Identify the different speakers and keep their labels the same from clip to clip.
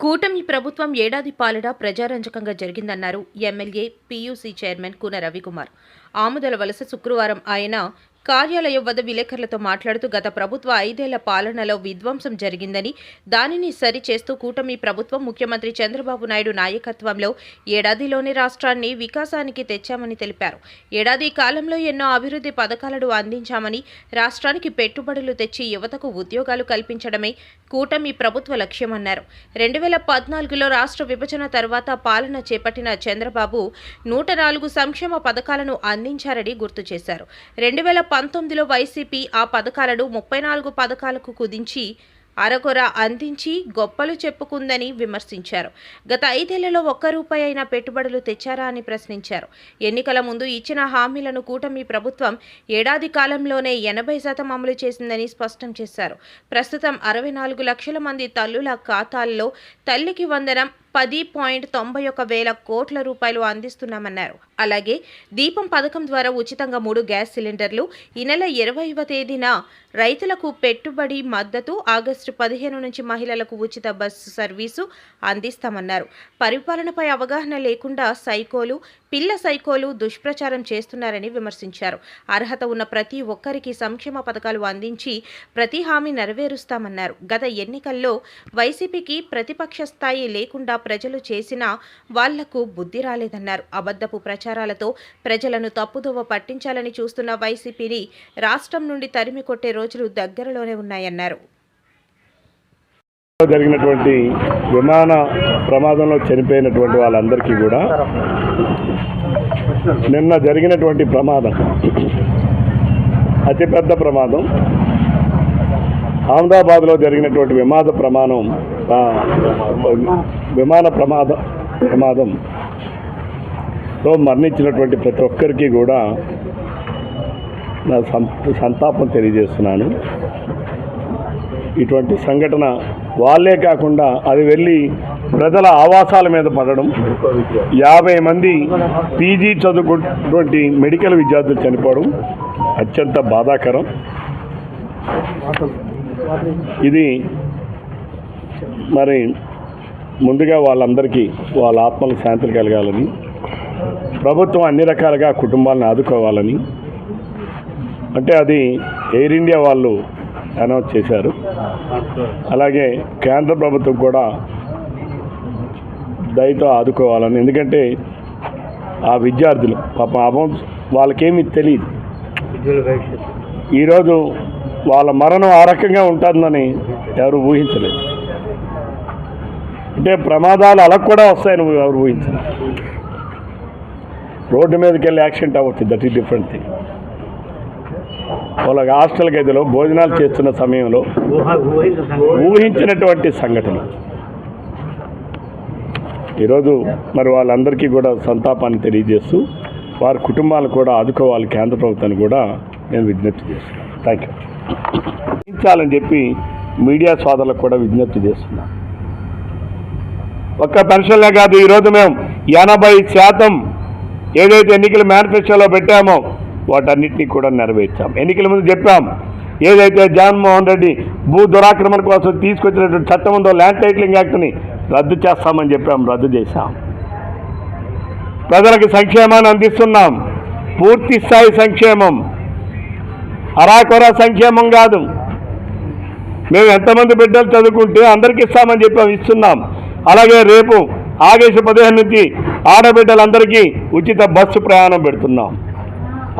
Speaker 1: కూటమి ప్రభుత్వం ఏడాది పాలన ప్రజారంజకంగా జరిగిందన్నారు MLA PUC chairman Kuna Ravikumar. Amudalavalasa శుక్రవారం ఆయన కార్యాలయం వద్ద విలేకరులతో మాట్లాడుతూ గత ప్రభుత్వ ఐదేళ్ళ పాలనలో విధ్వంసం జరిగిందని దానిని సరిచేస్తూ కూటమి ప్రభుత్వం ముఖ్యమంత్రి చంద్రబాబు నాయుడు నాయకత్వంలో ఏడాదిలోనే రాష్ట్రాన్ని వికాసానికి తెచ్చామని తెలిపారు. ఏడాది కాలంలో ఎన్నో అభివృద్ధి పథకాలను అందించామని రాష్ట్రానికి పెట్టుబడులు తెచ్చి యువతకు ఉద్యోగాలు కల్పించడమే కూటమి ప్రభుత్వ లక్ష్యమన్నారు. రెండు వేల పద్నాలుగులో రాష్ట్ర విభజన తర్వాత పాలన చేపట్టిన చంద్రబాబు నూట నాలుగు సంక్షేమ పథకాలను అందించారని గుర్తు చేశారు. రెండు వేల పంతొమ్మిదిలో వైసీపీ ఆ పథకాలను ముప్పై నాలుగు పథకాలకు కుదించి అరకొర అందించి గొప్పలు చెప్పుకుందని విమర్శించారు. గత ఐదేళ్ళలో ఒక్క రూపాయి అయినా పెట్టుబడులు తెచ్చారా అని ప్రశ్నించారు. ఎన్నికల ముందు ఇచ్చిన హామీలను కూటమి ప్రభుత్వం ఏడాది కాలంలోనే ఎనభై శాతం అమలు చేసిందని స్పష్టం చేశారు. ప్రస్తుతం అరవై నాలుగు లక్షల మంది తల్లుల ఖాతాల్లో తల్లికి వందనం పది పాయింట్ తొంభై ఒక వేల కోట్ల రూపాయలు అందిస్తున్నామన్నారు. అలాగే దీపం పథకం ద్వారా ఉచితంగా మూడు గ్యాస్ సిలిండర్లు ఈ నెల ఇరవైవ తేదీన రైతులకు పెట్టుబడి మద్దతు ఆగస్టు పదిహేను నుంచి మహిళలకు ఉచిత బస్సు సర్వీసు అందిస్తామన్నారు. పరిపాలనపై అవగాహన లేకుండా సైకోలు పిల్ల సైకోలు దుష్ప్రచారం చేస్తున్నారని విమర్శించారు. అర్హత ఉన్న ప్రతి ఒక్కరికి సంక్షేమ పథకాలు అందించి ప్రతి హామీ నెరవేరుస్తామన్నారు. గత ఎన్నికల్లో వైసీపీకి ప్రతిపక్ష స్థాయి లేకుండా ప్రజలు చేసినా వాళ్ళకు బుద్ధి రాలేదన్నారు. అబద్ధపు ప్రచారాలతో ప్రజలను తప్పుదోవ పట్టించాలని చూస్తున్న వైసీపీని రాష్ట్రం నుండి తరిమి కొట్టే రోజులు దగ్గరలోనే ఉన్నాయన్నారు.
Speaker 2: జరిగినటువంటి విమాన ప్రమాదంలో చనిపోయినటువంటి వాళ్ళందరికీ కూడా నిన్న జరిగినటువంటి ప్రమాదం అతిపెద్ద ప్రమాదం అహ్మదాబాద్లో జరిగినటువంటి విమాన ప్రమాణం విమాన ప్రమాద ప్రమాదంలో మరణించినటువంటి ప్రతి ఒక్కరికి కూడా నా సంతాపం తెలియజేస్తున్నాను. ఇటువంటి సంఘటన వాళ్ళే కాకుండా అది వెళ్ళి ప్రజల ఆవాసాల మీద పడడం. యాభై మంది పీజీ చదువుకున్నటువంటి మెడికల్ విద్యార్థులు చనిపోవడం అత్యంత బాధాకరం. ఇది మరి ముందుగా వాళ్ళందరికీ వాళ్ళ ఆత్మలకు శాంతి కలగాలని ప్రభుత్వం అన్ని రకాలుగా కుటుంబాలను ఆదుకోవాలని అంటే అది ఎయిర్ ఇండియా వాళ్ళు అనౌన్స్ చేశారు. అలాగే కేంద్ర ప్రభుత్వం కూడా దయతో ఆదుకోవాలని ఎందుకంటే ఆ విద్యార్థులు పాపం అభం వాళ్ళకేమీ తెలియదు ఈరోజు వాళ్ళ మరణం ఆ రకంగా ఉంటుందని ఎవరు ఊహించలేదు. అంటే ప్రమాదాలు అలా కూడా వస్తాయని ఎవరు ఊహించలేదు. రోడ్డు మీదకి వెళ్ళి యాక్సిడెంట్ అవ్వచ్చు దట్ ఈ డిఫరెంట్ థింగ్. వాళ్ళకి హాస్టల్ గదిలో భోజనాలు చేస్తున్న సమయంలో ఊహించినటువంటి సంఘటన. ఈరోజు మరి వాళ్ళందరికీ కూడా సంతాపాన్ని తెలియజేస్తూ వారి కుటుంబాలు కూడా ఆదుకోవాలి కేంద్ర ప్రభుత్వాన్ని కూడా నేను విజ్ఞప్తి చేస్తున్నాను. థ్యాంక్ యూ ఇచ్చాలని చెప్పి మీడియా సోదరులకు కూడా విజ్ఞప్తి చేస్తున్నాను ఒక్క పెన్షన్లే కాదు ఈరోజు మేము ఎనభై శాతం ఏదైతే ఎన్నికల మేనిఫెస్టోలో పెట్టామో వాటన్నిటినీ కూడా నెరవేర్చాం. ఎన్నికల ముందు చెప్పాం ఏదైతే జగన్మోహన్ రెడ్డి భూ దురాక్రమణ కోసం తీసుకొచ్చినటువంటి చట్టం ఉందో ల్యాండ్ టైటిలింగ్ యాక్ట్ని రద్దు చేస్తామని చెప్పాం రద్దు చేశాం. ప్రజలకు సంక్షేమాన్ని అందిస్తున్నాం. పూర్తి స్థాయి సంక్షేమం. అరాకొర సంక్షేమం కాదు. మేము ఎంతమంది బిడ్డలు చదువుకుంటే అందరికి ఇస్తామని చెప్పాం ఇస్తున్నాం. అలాగే రేపు ఆగస్టు పదిహేను నుంచి ఆడబిడ్డలందరికీ ఉచిత బస్సు ప్రయాణం పెడుతున్నాం.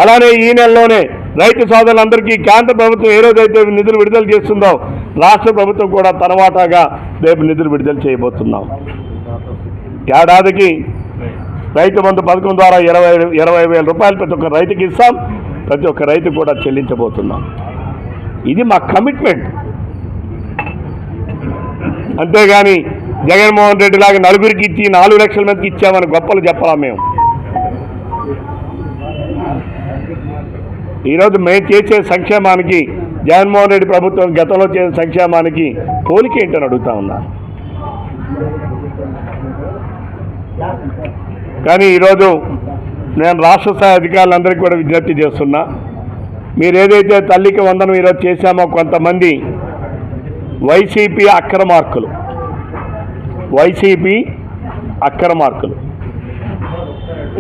Speaker 2: అలానే ఈ నెలలోనే రైతు సోదరులందరికీ కేంద్ర ప్రభుత్వం ఏ రోజైతే నిధులు విడుదల చేస్తుందో రాష్ట్ర ప్రభుత్వం కూడా తర్వాతగా రేపు నిధులు విడుదల చేయబోతున్నాం. ఏడాదికి రైతు బంధు పథకం ద్వారా ఇరవై ఇరవై వేల రూపాయలు ప్రతి ఒక్క రైతుకి ఇస్తాం ప్రతి ఒక్క రైతు కూడా చెల్లించబోతున్నాం. ఇది మా కమిట్మెంట్. అంతేగాని జగన్మోహన్ రెడ్డి లాగా నలుగురికి ఇచ్చి నాలుగు లక్షల మందికి ఇచ్చామని గొప్పలు చెప్పాలా మేము? ఈరోజు మేము చేసే సంక్షేమానికి జగన్మోహన్ రెడ్డి ప్రభుత్వం గతంలో చేసిన సంక్షేమానికి పోలిక ఏంటని అడుగుతా ఉన్నా. కానీ ఈరోజు నేను రాష్ట్ర స్థాయి అధికారులందరికీ కూడా విజ్ఞప్తి చేస్తున్నా. మీరు ఏదైతే తల్లికి వందనం ఈరోజు చేశామో కొంతమంది వైసీపీ అక్రమార్కులు. వైసీపీ అక్రమార్కులు.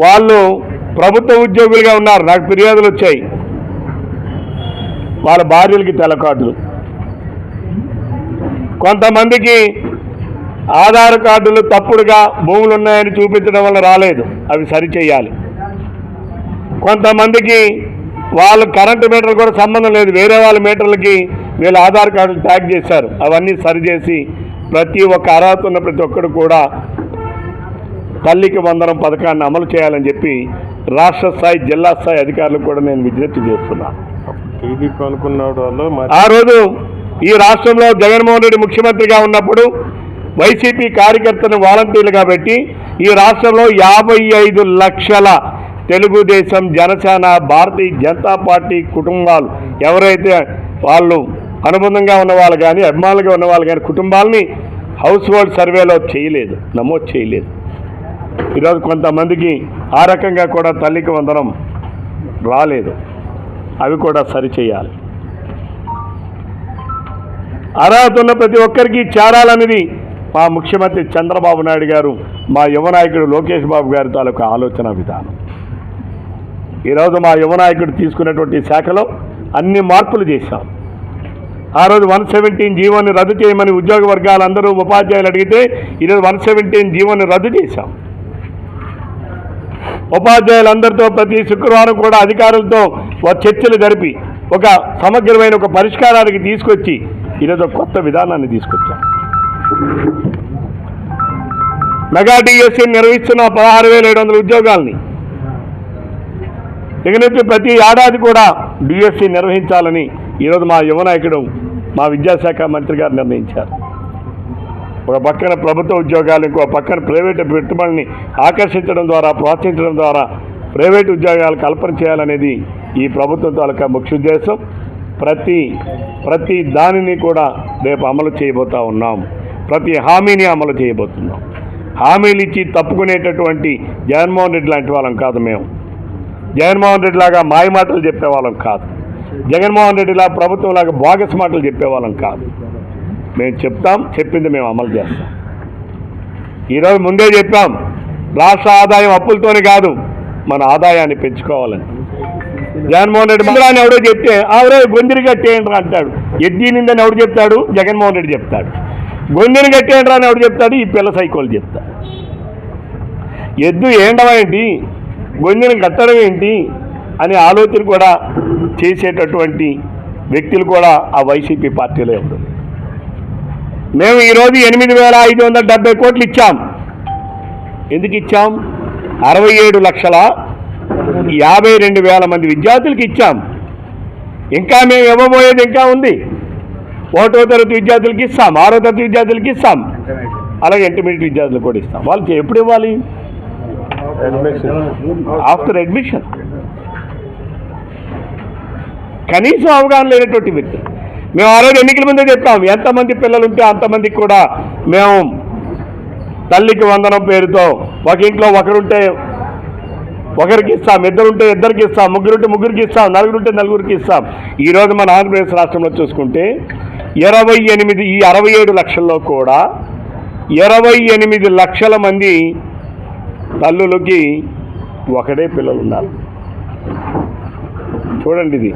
Speaker 2: వాళ్ళు ప్రభుత్వ ఉద్యోగులుగా ఉన్నారు. నాకు ఫిర్యాదులు వచ్చాయి. వాళ్ళ భార్యలకి తెల్ల కార్డులు కొంతమందికి ఆధార్ కార్డులు తప్పుడుగా భూములు ఉన్నాయని చూపించడం వల్ల రాలేదు. అవి సరిచేయాలి. కొంతమందికి వాళ్ళు కరెంటు మీటర్ కూడా సంబంధం లేదు. వేరే వాళ్ళ మీటర్లకి వీళ్ళు ఆధార్ కార్డులు ట్యాగ్ చేశారు. అవన్నీ సరిచేసి ప్రతి ఒక్క అర్హత ఉన్న ప్రతి ఒక్కరు కూడా తల్లికి వందనం పథకాన్ని అమలు చేయాలని చెప్పి రాష్ట్ర స్థాయి జిల్లా స్థాయి అధికారులకు కూడా నేను విజ్ఞప్తి చేస్తున్నాను.
Speaker 3: టీవీ అనుకున్నాడు మరి
Speaker 2: ఆ రోజు ఈ రాష్ట్రంలో జగన్మోహన్ రెడ్డి ముఖ్యమంత్రిగా ఉన్నప్పుడు వైసీపీ కార్యకర్తను వాలంటీర్లుగా పెట్టి ఈ రాష్ట్రంలో యాభై ఐదు లక్షల తెలుగుదేశం జనసేన భారతీయ జనతా పార్టీ కుటుంబాలు ఎవరైతే వాళ్ళు అనుబంధంగా ఉన్న వాళ్ళు కానీ అభిమానులుగా ఉన్న వాళ్ళు కానీ కుటుంబాలని హౌస్ హోల్డ్ సర్వేలో చేయలేదు నమోదు చేయలేదు. ఈరోజు కొంతమందికి ఆ రకంగా కూడా తల్లికి వందనం రాలేదు. అవి కూడా సరిచేయాలి అర్హత ఉన్న ప్రతి ఒక్కరికి చేరాలనేది మా ముఖ్యమంత్రి చంద్రబాబు నాయుడు గారు మా యువనాయకుడు లోకేష్ బాబు గారి తాలూకు ఆలోచన విధానం. ఈరోజు మా యువనాయకుడు తీసుకున్నటువంటి శాఖలో అన్ని మార్పులు చేశాం. ఆ రోజు వన్ సెవెంటీన్ జీవోని రద్దు చేయమని ఉద్యోగ వర్గాలందరూ ఉపాధ్యాయులు అడిగితే ఈరోజు వన్ సెవెంటీన్ జీవోని రద్దు చేశాం. ఉపాధ్యాయులందరితో ప్రతి శుక్రవారం కూడా అధికారులతో చర్చలు జరిపి ఒక సమగ్రమైన ఒక పరిష్కారానికి తీసుకొచ్చి ఈరోజు కొత్త విధానాన్ని తీసుకొచ్చాం. మెగా డిఎస్సి నిర్వహిస్తున్న పదహారు వేల ఏడు వందల ఉద్యోగాల్ని ఇక నుంచి ప్రతి ఏడాది కూడా డిఎస్సి నిర్వహించాలని ఈరోజు మా యువనాయకుడు మా విద్యాశాఖ మంత్రి గారు నిర్ణయించారు. ఒక పక్కన ప్రభుత్వ ఉద్యోగాలు ఇంకో పక్కన ప్రైవేటు పెట్టుబడిని ఆకర్షించడం ద్వారా ప్రోత్సహించడం ద్వారా ప్రైవేటు ఉద్యోగాలు కల్పన చేయాలనేది ఈ ప్రభుత్వం తాలూకా ముఖ్య ఉద్దేశం. ప్రతి ప్రతి దానిని కూడా రేపు అమలు చేయబోతా ఉన్నాం. ప్రతి హామీని అమలు చేయబోతున్నాం. హామీలు ఇచ్చి తప్పుకునేటటువంటి జగన్మోహన్ రెడ్డి లాంటి వాళ్ళం కాదు మేము. జగన్మోహన్ రెడ్డి లాగా మాయ మాటలు చెప్పేవాళ్ళం కాదు. జగన్మోహన్ రెడ్డిలా ప్రభుత్వం లాగా బోగస్ మాటలు చెప్పేవాళ్ళం కాదు. మేము చెప్తాం చెప్పింది మేము అమలు చేస్తాం. ఈరోజు ముందే చెప్పాం రాష్ట్ర ఆదాయం అప్పులతోనే కాదు మన ఆదాయాన్ని పెంచుకోవాలని. జగన్మోహన్ రెడ్డి మందిరాన్ని ఎవడో చెప్తే ఆవిడే గొందిరి కట్టేయండి అంటాడు. ఎద్దీనిందని ఎవడు చెప్తాడు? జగన్మోహన్ రెడ్డి చెప్తాడు. గొందిని కట్టేయండి అని ఎవడు చెప్తాడు? ఈ పిల్ల సైకోలు చెప్తాడు. ఎద్దు ఏండవ ఏంటి? గొంతుని కట్టడం ఏంటి? అనే ఆలోచన కూడా చేసేటటువంటి వ్యక్తులు కూడా ఆ వైసీపీ పార్టీలో ఎవరు? మేము ఈరోజు ఎనిమిది వేల ఐదు వందల డెబ్బై కోట్లు ఇచ్చాం. ఎందుకు ఇచ్చాం? అరవై ఏడు లక్షల యాభై రెండు వేల మంది విద్యార్థులకు ఇచ్చాం. ఇంకా మేము ఇవ్వబోయేది ఇంకా ఉంది. ఒకటో తరగతి విద్యార్థులకి ఇస్తాం ఆరో తరగతి విద్యార్థులకి ఇస్తాం. అలాగే ఇంటర్మీడియట్ విద్యార్థులకు కూడా ఇస్తాం. వాళ్ళకి ఎప్పుడు ఇవ్వాలి? After admission. కనీసం అవగాహన లేనటువంటి వ్యక్తులు మేము ఆ రోజు ఎన్నికల ముందే చెప్తాం ఎంతమంది పిల్లలు ఉంటే అంతమందికి కూడా మేము తల్లికి వందనం పేరుతో ఒక ఇంట్లో ఒకరుంటే ఒకరికి ఇస్తాం ఇద్దరుంటే ఇద్దరికి ఇస్తాం ముగ్గురుంటే ముగ్గురికి ఇస్తాం నలుగురుంటే నలుగురికి ఇస్తాం. ఈరోజు మన ఆంధ్రప్రదేశ్ రాష్ట్రంలో చూసుకుంటే ఇరవై ఎనిమిది ఈ అరవై ఏడు లక్షల్లో కూడా ఇరవై ఎనిమిది లక్షల మంది తల్లులకి ఒకడే పిల్లలు ఉన్నారు చూడండి ఇది.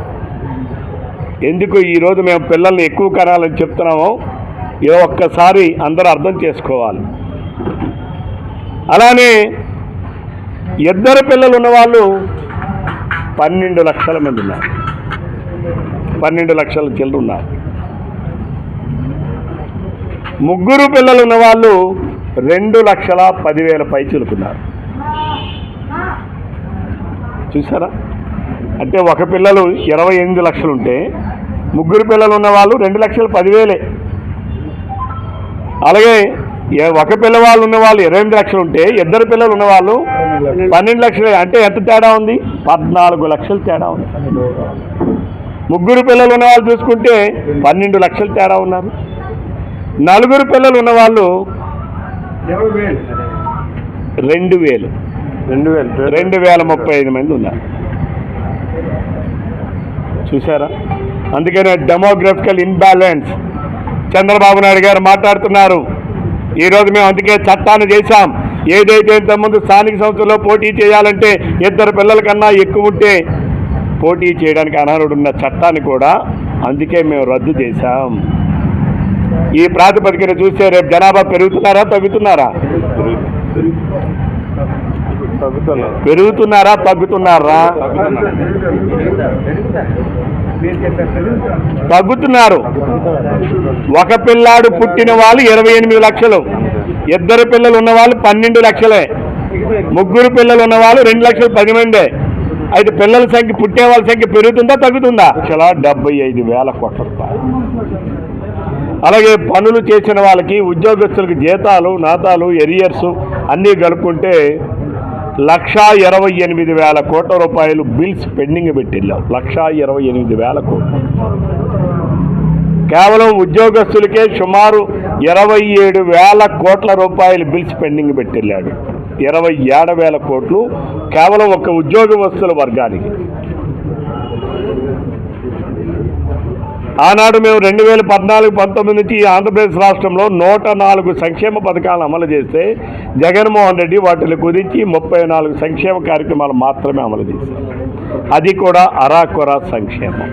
Speaker 2: ఎందుకు ఈరోజు మేము పిల్లల్ని ఎక్కువ కనాలని చెప్తున్నామో ఏ ఒక్కసారి అందరూ అర్థం చేసుకోవాలి. అలానే ఇద్దరు పిల్లలు ఉన్నవాళ్ళు పన్నెండు లక్షల మంది ఉన్నారు. పన్నెండు లక్షల చిల్లర ఉన్నారు. ముగ్గురు పిల్లలు ఉన్నవాళ్ళు రెండు లక్షల పదివేల పైచులుకున్నారు చూసారా? అంటే ఒక పిల్లలు ఇరవై ఎనిమిది లక్షలు ఉంటే ముగ్గురు పిల్లలు ఉన్న వాళ్ళు రెండు లక్షల పదివేలే. అలాగే ఒక పిల్లవాళ్ళు ఉన్న వాళ్ళు ఇరవై ఎనిమిది లక్షలు ఉంటే ఇద్దరు పిల్లలు ఉన్న వాళ్ళు పన్నెండు లక్షలే అంటే ఎంత తేడా ఉంది? పద్నాలుగు లక్షలు తేడా ఉంది. ముగ్గురు పిల్లలు ఉన్న వాళ్ళు చూసుకుంటే పన్నెండు లక్షలు తేడా ఉన్నారు. నలుగురు పిల్లలు ఉన్న వాళ్ళు రెండు వేలు.
Speaker 3: రెండు వేలు.
Speaker 2: రెండు వేల ముప్పై ఐదు మంది ఉన్నారు. చూసారా అందుకనే డెమోగ్రఫికల్ ఇన్బ్యాలెన్స్ చంద్రబాబు నాయుడు గారు మాట్లాడుతున్నారు. ఈరోజు మేము అందుకే చట్టాన్ని చేశాం. ఏదైతే ఇంతకుముందు స్థానిక సంస్థల్లో పోటీ చేయాలంటే ఇద్దరు పిల్లల కన్నా ఎక్కువ ఉంటే పోటీ చేయడానికి అనర్హుడు ఉన్న చట్టాన్ని కూడా అందుకే మేము రద్దు చేశాం. ఈ ప్రాతిపదికన చూస్తే రేపు జనాభా పెరుగుతున్నారా తగ్గుతున్నారా? పెరుగుతున్నారా తగ్గుతున్నారా? తగ్గుతున్నారు. ఒక పిల్లాడు పుట్టిన వాళ్ళు ఇరవై ఎనిమిది లక్షలు. ఇద్దరు పిల్లలు ఉన్నవాళ్ళు పన్నెండు లక్షలే. ముగ్గురు పిల్లలు ఉన్నవాళ్ళు రెండు లక్షలు పది మందే అయితే పిల్లల సంఖ్య పుట్టే వాళ్ళ సంఖ్య పెరుగుతుందా తగ్గుతుందా? లక్షల డెబ్బై ఐదు వేల కోట్ల రూపాయలు. అలాగే పనులు చేసిన వాళ్ళకి ఉద్యోగస్తులకు జీతాలు నాతాలు ఎరియర్స్ అన్నీ కలుపుకుంటే లక్షా ఇరవై ఎనిమిది వేల కోట్ల రూపాయలు బిల్స్ పెండింగ్ పెట్టిల్లాం. లక్షా ఇరవై ఎనిమిది వేల కోట్లు. కేవలం ఉద్యోగస్తులకే సుమారు ఇరవై ఏడు వేల కోట్ల రూపాయలు బిల్స్ పెండింగ్ పెట్టిల్లాడు. ఇరవై ఏడు వేల కోట్లు కేవలం ఒక ఉద్యోగస్తుల వర్గానికి. ఆనాడు మేము రెండు వేల పద్నాలుగు పంతొమ్మిది నుంచి ఈ ఆంధ్రప్రదేశ్ రాష్ట్రంలో నూట నాలుగు సంక్షేమ పథకాలను అమలు చేస్తే జగన్మోహన్ రెడ్డి వాటిని కుదించి ముప్పై నాలుగు సంక్షేమ కార్యక్రమాలు మాత్రమే అమలు చేశారు. అది కూడా అరాకొరా సంక్షేమం.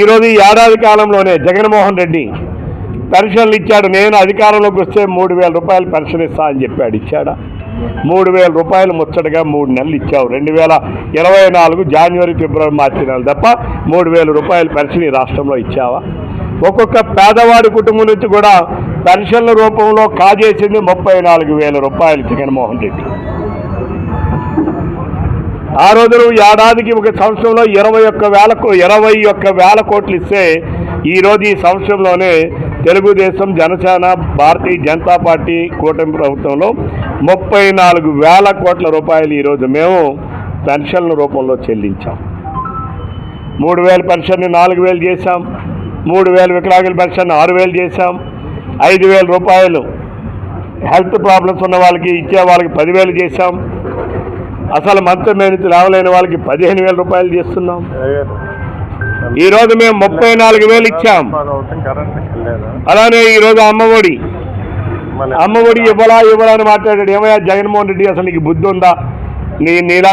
Speaker 2: ఈరోజు ఈ ఏడాది కాలంలోనే జగన్మోహన్ రెడ్డి పెన్షన్లు ఇచ్చాడు. నేను అధికారంలోకి వస్తే మూడు వేల రూపాయలు పెన్షన్ ఇస్తా అని చెప్పాడు ఇచ్చాడా మూడు వేల రూపాయలు ముచ్చటగా మూడు నెలలు ఇచ్చావు. రెండు వేల ఇరవై నాలుగు జనవరి ఫిబ్రవరి మార్చి నెలలు తప్ప మూడు వేల రూపాయలు పెన్షన్ ఈ రాష్ట్రంలో ఇచ్చావా? ఒక్కొక్క పేదవాడి కుటుంబం నుంచి కూడా పెన్షన్ల రూపంలో కాజేసింది ముప్పై నాలుగు వేల రూపాయలు జగన్మోహన్ రెడ్డి. ఆ రోజు ఏడాదికి ఒక సంవత్సరంలో ఇరవై ఒక్క వేలకు ఇరవై ఒక్క వేల కోట్లు ఇస్తే ఈరోజు ఈ సంవత్సరంలోనే తెలుగుదేశం జనసేన భారతీయ జనతా పార్టీ కూటమి ప్రభుత్వంలో ముప్పై నాలుగు వేల కోట్ల రూపాయలు ఈరోజు మేము పెన్షన్ల రూపంలో చెల్లించాం. మూడు వేల పెన్షన్ని నాలుగు వేలు చేశాం. మూడు వేల వికలాంగుల పెన్షన్ ఆరు వేలు చేశాం. ఐదు వేల రూపాయలు హెల్త్ ప్రాబ్లమ్స్ ఉన్న వాళ్ళకి ఇచ్చే వాళ్ళకి పదివేలు చేశాం. అసలు మంత్రి మేనితి లేవలేని వాళ్ళకి పదిహేను వేల రూపాయలు చేస్తున్నాం. ఈ రోజు మేము ముప్పై నాలుగు వేలు ఇచ్చాం. అలానే ఈ రోజు అమ్మఒడి అమ్మఒడి ఇవ్వలా ఇవ్వలా అని మాట్లాడాడు. ఏమయ్యా జగన్మోహన్ రెడ్డి అసలు నీకు బుద్ధి ఉందా? నీ నీలా